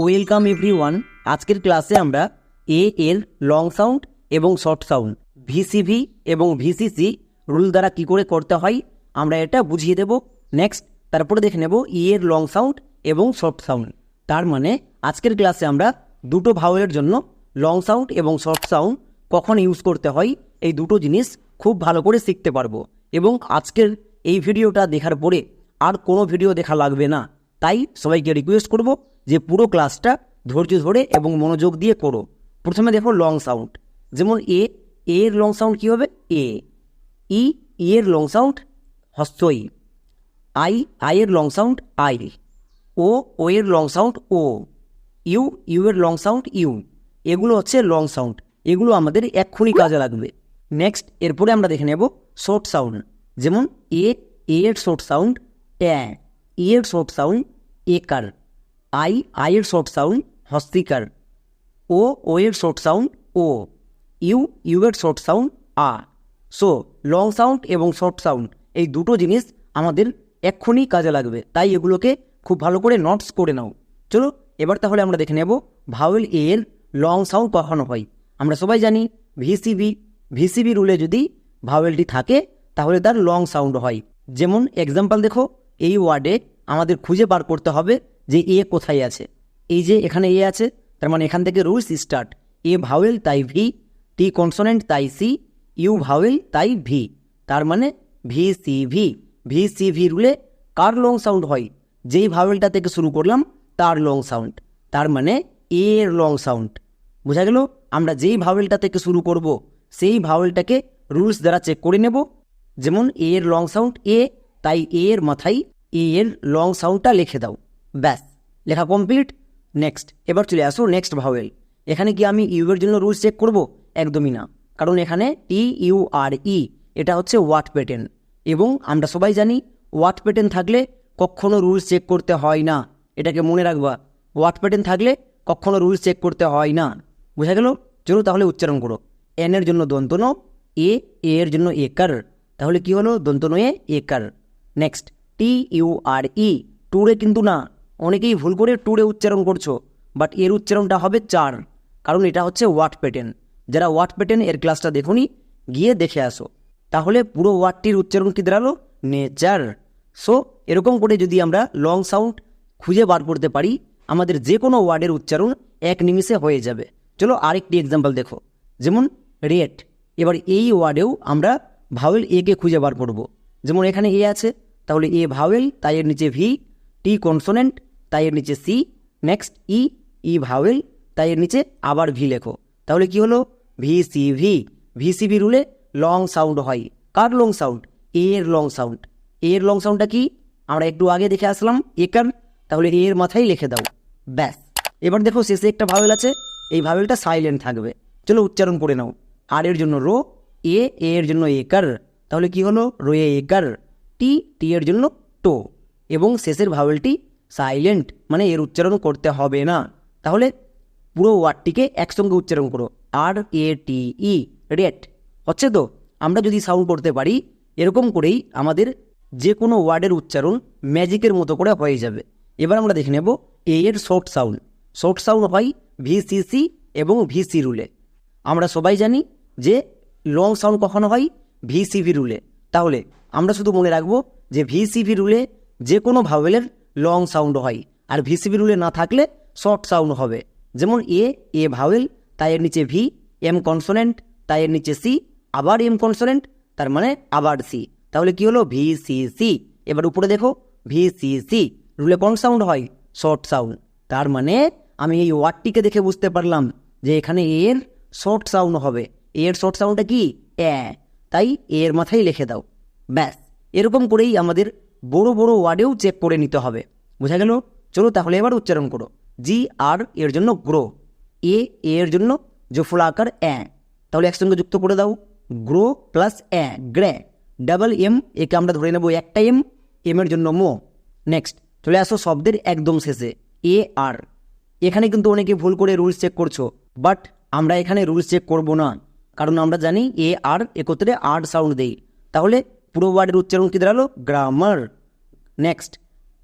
Welcome every one আজকের ক্লাসে আমরা এ এর লং সাউন্ড এবং শর্ট সাউন্ড ভিসিভি এবং ভিসিসি রুল দ্বারা কি করে করতে হয়, আমরা এটা বুঝিয়ে দেব। নেক্সট তারপরে দেখে নেব ই এর লং সাউন্ড এবং শর্ট সাউন্ড তার মানে আজকের ক্লাসে আমরা দুটো ভাওয়েলের জন্য লং সাউন্ড এবং শর্ট সাউন্ড কখন ইউজ করতে হয়, এই দুটো জিনিস খুব ভালো করে শিখতে পারব। এবং আজকের এই ভিডিওটা দেখার পরে আর কোনো ভিডিও দেখা লাগবে না। তাই সবাইকে রিকোয়েস্ট করব যে পুরো ক্লাসটা ধৈর্য ধরে এবং মনোযোগ দিয়ে করো। প্রথমে দেখো লং সাউন্ড যেমন এ এর লং সাউন্ড কী হবে? এ। ই এর লং সাউন্ড হস্যই আই আই এর long sound I. O O এর long sound O. U U এর লং সাউন্ড ইউ। এগুলো হচ্ছে লং সাউন্ড এগুলো আমাদের এক্ষুনি কাজে লাগবে। নেক্সট এরপরে আমরা দেখে নেব শর্ট সাউন্ড যেমন এ এ এর শর্ট সাউন্ড ট্যা ই এর শর্ট সাউন্ড একার আই এর শর্ট সাউন্ড হস্তিকার ও ও এর short sound O U U এর শর্ট সাউন্ড আ সো লং সাউন্ড এবং শর্ট সাউন্ড এই দুটো জিনিস আমাদের এক্ষুনি কাজে লাগবে। তাই এগুলোকে খুব ভালো করে নোটস করে নাও। চলো, এবার তাহলে আমরা দেখে নেব ভাওয়েল এ এর লং সাউন্ড কখনো হয়। আমরা সবাই জানি ভিসিবি ভিসিবি রুলে যদি ভাওয়েলটি থাকে, তাহলে তার লং সাউন্ড হয়। যেমন এক্সাম্পল দেখো এই ওয়ার্ডে আমাদের খুঁজে বার করতে হবে যে এ কোথায় আছে। এই যে এখানে এ আছে, তার মানে এখান থেকে রুলস স্টার্ট এ ভাওয়েল তাই ভি টি কনসোনেন্ট তাই সি ইউ ভাওয়েল তাই ভি তার মানে V C V V C V রুলে কার লং সাউন্ড হয়? যেই ভাওয়েলটা থেকে শুরু করলাম, তার লং সাউন্ড তার মানে এ এর লং সাউন্ড বোঝা গেল? আমরা যেই ভাওয়েলটা থেকে শুরু করব, সেই ভাওয়েলটাকে রুলস দ্বারা চেক করে নেব। যেমন এ এর লং সাউন্ড এ তাই এ এর মাথায় এ এর লং সাউন্ডটা লিখে দাও। ব্যাস, লেখা কমপ্লিট নেক্সট এবার চলে আসো নেক্সট ভাওয়েল এখানে কি আমি ইউ এর জন্য রুলস চেক করব? একদমই না। কারণ এখানে টি ইউ আর ই এটা হচ্ছে ওয়াট প্যাটার্ন এবং আমরা সবাই জানি ওয়াট প্যাটার্ন থাকলে কখনো রুলস চেক করতে হয় না। এটাকে মনে রাখবা ওয়াট প্যাটার্ন থাকলে কখনো রুলস চেক করতে হয় না। বোঝা গেল? চলো তাহলে উচ্চারণ করো। এন এর জন্য দন্তন এ এ এর জন্য একার। তাহলে কি হলো? দন্তন এ একার। নেক্সট টি ইউ আর ই টুরে কিন্তু না। অনেকেই ভুল করে টুরে উচ্চারণ করছ বাট এর উচ্চারণটা হবে চার, কারণ এটা হচ্ছে ওয়াট প্যাটার্ন। যারা ওয়াট প্যাটার্ন এর ক্লাসটা দেখুনি, গিয়ে দেখে আসো। তাহলে পুরো ওয়ার্ডটির উচ্চারণ কি দাঁড়াল? নেচার। সো এরকম করে যদি আমরা লং সাউন্ড খুঁজে বার করতে পারি, আমাদের যে কোনো ওয়ার্ডের উচ্চারণ এক নিমিষে হয়ে যাবে। চলো আরেকটি এক্সাম্পল দেখো। যেমন রেট। এবার এই ওয়ার্ডেও আমরা ভাওয়েল এ কে খুঁজে বার করব। যেমন এখানে এ আছে তাহলে এ ভাওয়েল, তাই এর নিচে ভি টি কনসোনেন্ট তাই এর নিচে C next E E vowel, তাই এর নিচে আবার ভি লেখো। তাহলে কি হলো? V C V V C V রুলে long sound হয়। কার লং সাউন্ড এর লং সাউন্ড এর লং সাউন্ডটা কি? আমরা একটু আগে দেখে আসলাম একার, তাহলে এর মাথায় লিখে দাও। ব্যাস। এবার দেখো শেষে একটা ভাওয়েল আছে, এই ভাওয়েলটা সাইলেন্ট থাকবে। চলো উচ্চারণ করে নাও। আর এর জন্য রো, এ এ এর জন্য একার। তাহলে কি হলো? রো, এ, একার। টি টি এর জন্য টো এবং শেষের ভাওয়েলটি সাইলেন্ট মানে এর উচ্চারণ করতে হবে না। তাহলে পুরো ওয়ার্ডটিকে একসঙ্গে উচ্চারণ করো। আর, এ, টি, ই রেট হচ্ছে তো? আমরা যদি সাউন্ড করতে পারি, এরকম করেই আমাদের যে কোনো ওয়ার্ডের উচ্চারণ ম্যাজিকের মতো করে হয়ে যাবে। এবার আমরা দেখে নেব এ এর শর্ট সাউন্ড শর্ট সাউন্ড হয় ভিসিসি এবং ভিসি রুলে আমরা সবাই জানি যে লং সাউন্ড কখনো হয়? ভিসিভি রুলে তাহলে আমরা শুধু মনে রাখব যে ভিসিভি রুলে যে কোনো ভাওয়েলের লং সাউন্ড হয়, আর ভিসিভি রুলে না থাকলে শর্ট সাউন্ড হবে। যেমন এ এ ভাওয়েল তাই এর নিচে ভি এম কনসোনেন্ট তাই এর নিচে সি আবার এম কনসোনেন্ট তার মানে আবার সি তাহলে কি হলো? ভি সি সি এবার উপরে দেখো ভি সি সি রুলে কোন সাউন্ড হয়? শর্ট সাউন্ড তার মানে আমি এই ওয়ার্ডটিকে দেখে বুঝতে পারলাম যে এখানে এর শর্ট সাউন্ড হবে। এর শর্ট সাউন্ডটা কি? এ তাই এর মাথায় লিখে দাও। ব্যাস, এরকম করেই আমাদের বড় বড় ওয়ার্ডেও চেক করে নিতে হবে। বোঝা গেল? চলো তাহলে এবার উচ্চারণ করো। জি আর এর জন্য গ্রো এ এর জন্য জফুলা আকার অ্যা তাহলে একসঙ্গে যুক্ত করে দাও। গ্রো প্লাস অ্যা গ্র্যা ডাবল এম একে আমরা ধরে নেব একটা এম এম এর জন্য মো নেক্সট চলে আসো শব্দের একদম শেষে। এ আর এখানে কিন্তু অনেকে ভুল করে রুলস চেক করছ বাট আমরা এখানে রুলস চেক করব না। কারণ আমরা জানি এ আর একত্রে আর সাউন্ড দেই। তাহলে পুরো ওয়ার্ডের উচ্চারণ কি দাঁড়াল? গ্রামার নেক্সট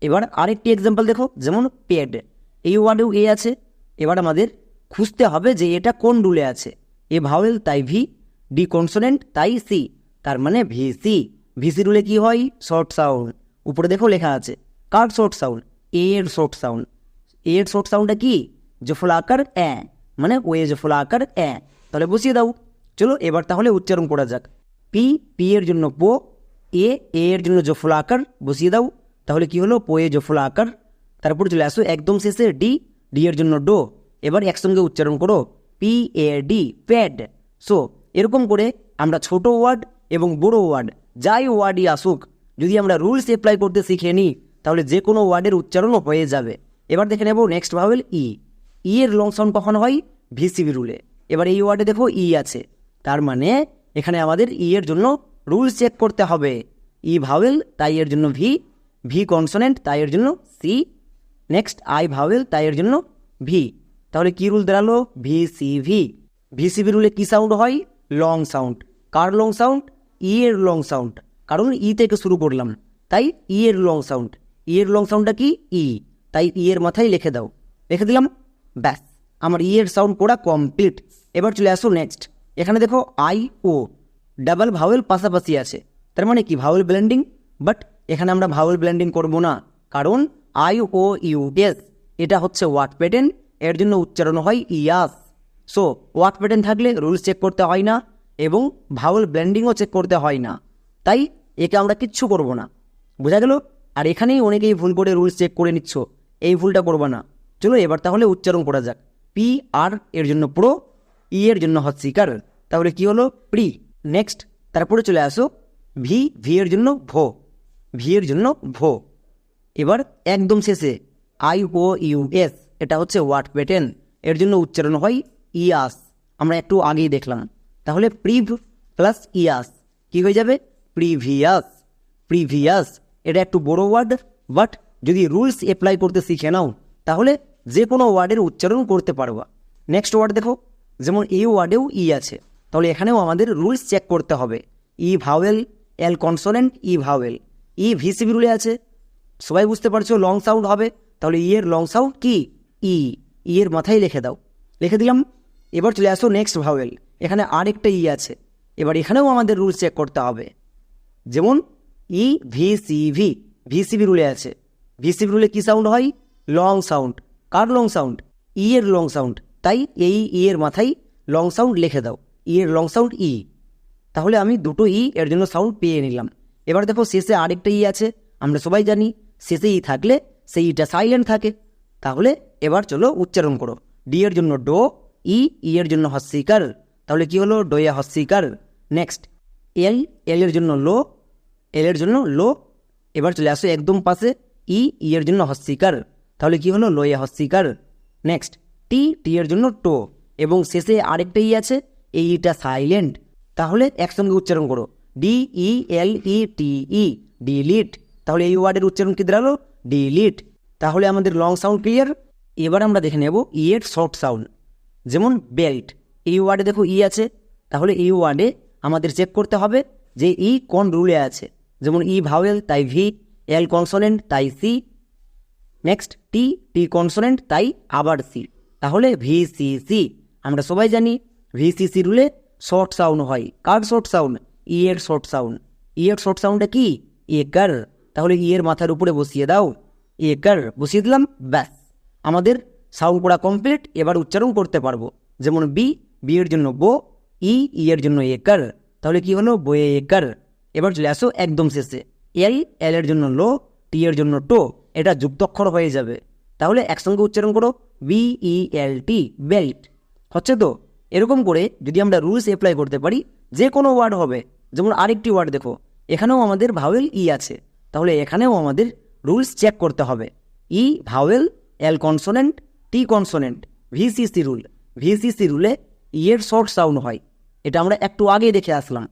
এবার আরেকটি এক্সাম্পল দেখো, যেমন পেড এই ওয়ার্ডেও এ আছে। এবার আমাদের খুঁজতে হবে যে এটা কোন রুলে আছে। এ ভাওয়েল তাই ভি ডি কনসোনেন্ট তাই সি তার মানে ভি সি ভিসি রুলে কি হয়? শর্ট সাউন্ড উপরে দেখো লেখা আছে, কার শর্ট সাউন্ড এ এর শর্ট সাউন্ড এ এর শর্ট সাউন্ডটা কি? জফলাকার অ্যা মানে ওয়ে জফলাকার অ্যা তাহলে বসিয়ে দাও। চলো এবার তাহলে উচ্চারণ করা যাক। পি পি এর জন্য পো এ এ এর জন্য জফলাকার বসিয়ে দাও। তাহলে কি হলো? পোয়ে জফলাকার তারপর চলে আসো, একদম শেষে ডি ডি এর জন্য ডো। এবার একসঙ্গে উচ্চারণ করো, P, A, D, pad. So, এরকম করে আমরা ছোট ওয়ার্ড এবং বড় ওয়ার্ড, যাই ওয়ার্ডই আসুক, যদি আমরা রুলস অ্যাপ্লাই করতে শিখে নিই তাহলে যে কোনো ওয়ার্ডের উচ্চারণও হয়ে যাবে। এবার দেখে নেব নেক্সট ভাবেল ই ই এর লং সাউন্ড কখন হয়? ভিসিবি রুলে এবার এই ওয়ার্ডে দেখো ই আছে। তার মানে এখানে আমাদের ই এর জন্য রুলস চেক করতে হবে। ই ভাওয়েল তাই এর জন্য ভি ভি কনসোনেন্ট তাই এর জন্য সি নেক্সট আই ভাওয়েল তাই এর জন্য ভি তাহলে কি রুল দাঁড়াল? ভি সি ভি ভিসিবি রুলে কি সাউন্ড হয়? লং সাউন্ড কার লং সাউন্ড ই এর লং সাউন্ড কারণ ই থেকে শুরু করলাম। তাই ই এর লং সাউন্ড ই এর লং সাউন্ডটা কি? ই তাই ই এর মাথায় লিখে দাও। লিখে দিলাম? ব্যাস। আমার ই এর সাউন্ড করা কমপ্লিট এবার চলে আসো নেক্সট এখানে দেখো আই ও ডাবল ভাওয়েল পাশাপাশি আছে। তার মানে কি? ভাওয়েল ব্লেন্ডিং বাট এখানে আমরা ভাওয়েল ব্লেন্ডিং করব না। কারণ আই ও ইউ এস এটা হচ্ছে ওয়াট প্যাটার্ন এর জন্য উচ্চারণ হয় ইয়াস। সো ওয়াট প্যাটার্ন থাকলে রুলস চেক করতে হয় না, এবং ভাওয়েল ব্লেন্ডিংও চেক করতে হয় না। তাই একে আমরা কিচ্ছু করব না। বোঝা গেল? আর এখানেই অনেকেই ভুল করে রুলস চেক করে নিচ্ছ। এই ভুলটা করব না। চলো এবার তাহলে উচ্চারণ করা যাক। পি আর এর জন্য প্রো ই এর জন্য হস্তিকার তাহলে কি হলো? প্রি নেক্সট তারপরে চলে আসো, ভি ভি এর জন্য ভো, ভি এর জন্য ভো। এবার একদম শেষে, আই, ও, ইউ, এস, এটা হচ্ছে ওয়াট প্যাটার্ন। এর জন্য উচ্চারণ হয় ইয়াস। আমরা একটু আগেই দেখলাম। তাহলে প্রিভ প্লাস ইয়াস, কি হয়ে যাবে? Previous previous. এটা একটু বড় ওয়ার্ড, বাট যদি রুলস অ্যাপ্লাই করতে শিখে নাও, তাহলে যে কোনো ওয়ার্ডের উচ্চারণ করতে পারবা। নেক্সট ওয়ার্ড দেখো, যেমন এই ওয়ার্ডেও ই আছে। তাহলে এখানেও আমাদের রুলস চেক করতে হবে। E vowel L consonant E vowel E VCV রুলে আছে। সবাই বুঝতে পারছ লং সাউন্ড হবে? তাহলে ই এর লং সাউন্ড কি? ই ই এর মাথায় লিখে দাও। লিখে দিলাম, এবার চলে আসো নেক্সট ভাওয়েল এখানে আরেকটা ই আছে। এবার এখানেও আমাদের রুলস চেক করতে হবে। যেমন E V C V VCV রুলে আছে। ভিসিবি রুলে কি সাউন্ড হয়? লং সাউন্ড কার লং সাউন্ড ই এর লং সাউন্ড তাই এই ই এর মাথায় লং সাউন্ড লিখে দাও। ই এর লং সাউন্ড ই তাহলে আমি দুটো ই এর জন্য সাউন্ড পেয়ে নিলাম। এবার দেখো শেষে আরেকটা ই আছে, আমরা সবাই জানি শেষে ই থাকলে সেই ইটা সাইলেন্ট থাকে। তাহলে এবার চলো উচ্চারণ করো। ডি এর জন্য ডো ই ই এর জন্য হস্যিকার তাহলে কি হলো? ডোয়া হস্যিকার নেক্সট এল এল এর জন্য লো এল এর জন্য লো এবার চলে আসো একদম পাশে ই ই এর জন্য হস্যিকার তাহলে কি হলো? লোয়ে হস্যিকার নেক্সট টি টি এর জন্য টো এবং শেষে আরেকটা ই আছে এই ইটা সাইলেন্ট তাহলে একসঙ্গে উচ্চারণ করো। ডি ই এল ই টি ই ডিলিট তাহলে এই ওয়ার্ডের উচ্চারণ কি দাঁড়াল? ডিলিট তাহলে আমাদের লং সাউন্ড ক্লিয়ার এবার আমরা দেখে নেব ই এর শর্ট সাউন্ড যেমন বেল্ট এই ওয়ার্ডে দেখো ই আছে। তাহলে এই ওয়ার্ডে আমাদের চেক করতে হবে যে ই কোন রুলে আছে। যেমন ই ভাওয়েল তাই ভি এল কনসোনেন্ট তাই C next T T consonant তাই আবার সি তাহলে ভি সি সি আমরা সবাই জানি ভি সি সি রুলে শর্ট সাউন্ড হয়। কার শর্ট সাউন্ড ই এর শর্ট সাউন্ড ই এর শর্ট সাউন্ডটা কি? একার তাহলে ই এর মাথার উপরে বসিয়ে দাও। একার বসিয়ে দিলাম, ব্যাস। আমাদের সাউন্ড পড়া কমপ্লিট এবার উচ্চারণ করতে পারব। যেমন বি বি এর জন্য বো ই ই এর জন্য একার তাহলে কি হলো? বয়ে একার এবার চলে আসো একদম শেষে। এল এল এর জন্য লো টি এর জন্য টো, এটা যুক্তক্ষর হয়ে যাবে। তাহলে একসঙ্গে উচ্চারণ করো। বি ই এল টি বেল্ট হচ্ছে তো? এরকম করে যদি আমরা রুলস অ্যাপ্লাই করতে পারি, যে কোনো ওয়ার্ড হবে। যেমন আরেকটি ওয়ার্ড দেখো, এখানেও আমাদের ভাওয়েল ই আছে। তাহলে এখানেও আমাদের রুলস চেক করতে হবে। E vowel L consonant T consonant VCC rule VCC রুলে ইয়ের শর্ট সাউন্ড হয়। এটা আমরা একটু আগে দেখে আসলাম।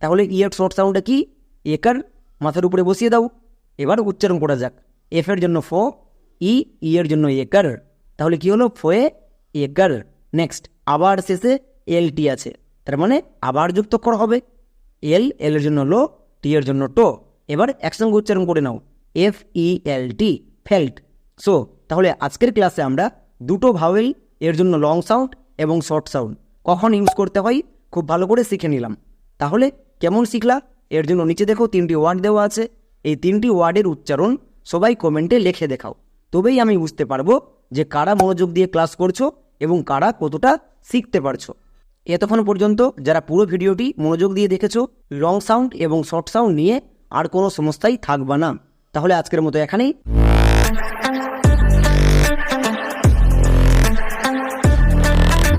তাহলে ইয়ের শর্ট সাউন্ডটা কি? একার মাথার উপরে বসিয়ে দাও। এবার উচ্চারণ করা যাক। এফ এর জন্য ফো ই ই এর জন্য একার। তাহলে কি হলো? ফোয়ে একার। নেক্সট আবার শেষে এল টি আছে। তার মানে আবার যুক্তক্ষর হবে। এল এল এর জন্য লো টি এর জন্য টো। এবার একসঙ্গে উচ্চারণ করে নাও। F E L T felt so তাহলে আজকের ক্লাসে আমরা দুটো ভাওয়েল এর জন্য লং সাউন্ড এবং শর্ট সাউন্ড কখন ইউজ করতে হয় খুব ভালো করে শিখে নিলাম। তাহলে কেমন শিখলা? এর জন্য নিচে দেখো তিনটি ওয়ার্ড দেওয়া আছে। এই তিনটি ওয়ার্ডের উচ্চারণ সবাই কমেন্টে লিখে দেখাও। তবেই আমি বুঝতে পারব যে কারা মনোযোগ দিয়ে ক্লাস করছ এবং কারা কতটা শিখতে পারছ। এতক্ষণ পর্যন্ত যারা পুরো ভিডিওটি মনোযোগ দিয়ে দেখেছ লং সাউন্ড এবং শর্ট সাউন্ড নিয়ে আর কোনো সমস্যাই থাকবে না। তাহলে আজকের মতো এখানেই।